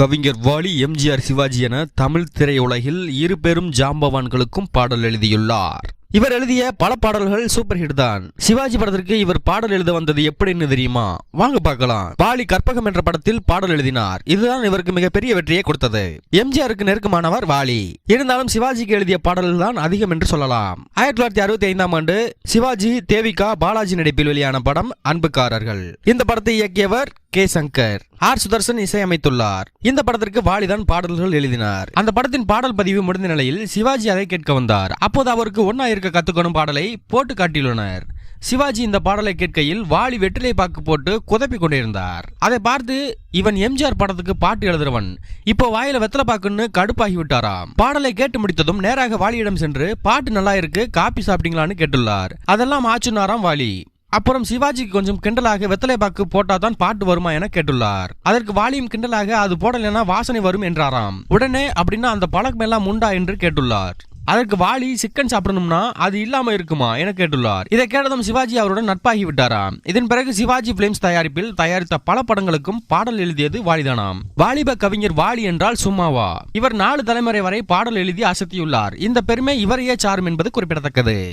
கவிஞர் வாலி எம்ஜிஆர் சிவாஜி என தமிழ் திரையுலகில் இரு பெரும் ஜாம்பவான்களுக்கும் பாடல் எழுதியுள்ளார். இவர் எழுதிய பல பாடல்கள் சூப்பர் ஹிட் தான். சிவாஜி படத்திற்கு இவர் பாடல் எழுத வந்தது எப்படின்னு தெரியுமா? வாங்க பார்க்கலாம். பாலி கற்பகம் என்ற படத்தில் பாடல் எழுதினார். இதுதான் இவருக்கு மிகப்பெரிய வெற்றியை கொடுத்தது. எம்ஜிஆருக்கு நெருக்கமானவர் வாலி. இருந்தாலும் சிவாஜிக்கு எழுதிய பாடல்கள் தான் அதிகம் என்று சொல்லலாம். ஆயிரத்தி தொள்ளாயிரத்தி அறுபத்தி ஐந்தாம் ஆண்டு சிவாஜி தேவிகா பாலாஜி நடிப்பில் வெளியான படம் அன்புக்காரர்கள். இந்த படத்தை இயக்கியவர் கே சங்கர். ஆர் சுதர்சன் இசையமைத்துள்ளார். இந்த படத்திற்கு வாலிதான் பாடல்கள் எழுதினார். அந்த படத்தின் பாடல் பதிவு முடிந்த நிலையில் சிவாஜி அதை கேட்க வந்தார். அப்போது அவருக்கு ஒன்னா இருக்க கத்துக்கணும் பாடலை போட்டு காட்டியுள்ளனர். சிவாஜி இந்த பாடலை கேட்கையில் வாலி வெற்றிலை பாக்கு போட்டு குதப்பி கொண்டிருந்தார். அதை பார்த்து இவன் எம்ஜிஆர் படத்துக்கு பாட்டு எழுதுறவன். இப்போ வாயில வெத்தலை பாக்குன்னு கடுப்பாகி விட்டாராம். பாடலை கேட்டு முடித்ததும் நேராக வாலியிடம் சென்று பாட்டு நல்லா இருக்கு காப்பி சாப்பிட்டீங்களான்னு கேட்டுள்ளார். அதெல்லாம் ஆச்சுனாராம் வாலி. அப்புறம் சிவாஜிக்கு கொஞ்சம் கிண்டலாக வெத்தலை பாக்கு போட்டா தான் பாட்டு வருமா என கேட்டுள்ளார். அதற்கு வாலியும் கிண்டலாக அது போடலைன்னா வாசனை வரும் என்றாராம். உடனே அப்படின்னா அந்த பழக்கம் எல்லாம் உண்டா? என்று கேட்டுள்ளார். அதற்கு வாலி சிக்கன் சாப்பிடணும்னா அது இல்லாம இருக்குமா? என கேட்டுள்ளார். இதை கேட்டதும் சிவாஜி அவருடன் நட்பாகி விட்டாராம். இதன் பிறகு சிவாஜி பிலிம்ஸ் தயாரிப்பில் தயாரித்த பல படங்களுக்கும் பாடல் எழுதியது வாலிதானாம் வாலிப கவிஞர் வாலி என்றால் சும்மாவா? இவர் நாலு தலைமுறை வரை பாடல் எழுதி அசத்தியுள்ளார். இந்த பெருமை இவரையே சாரும் என்பது குறிப்பிடத்தக்கது.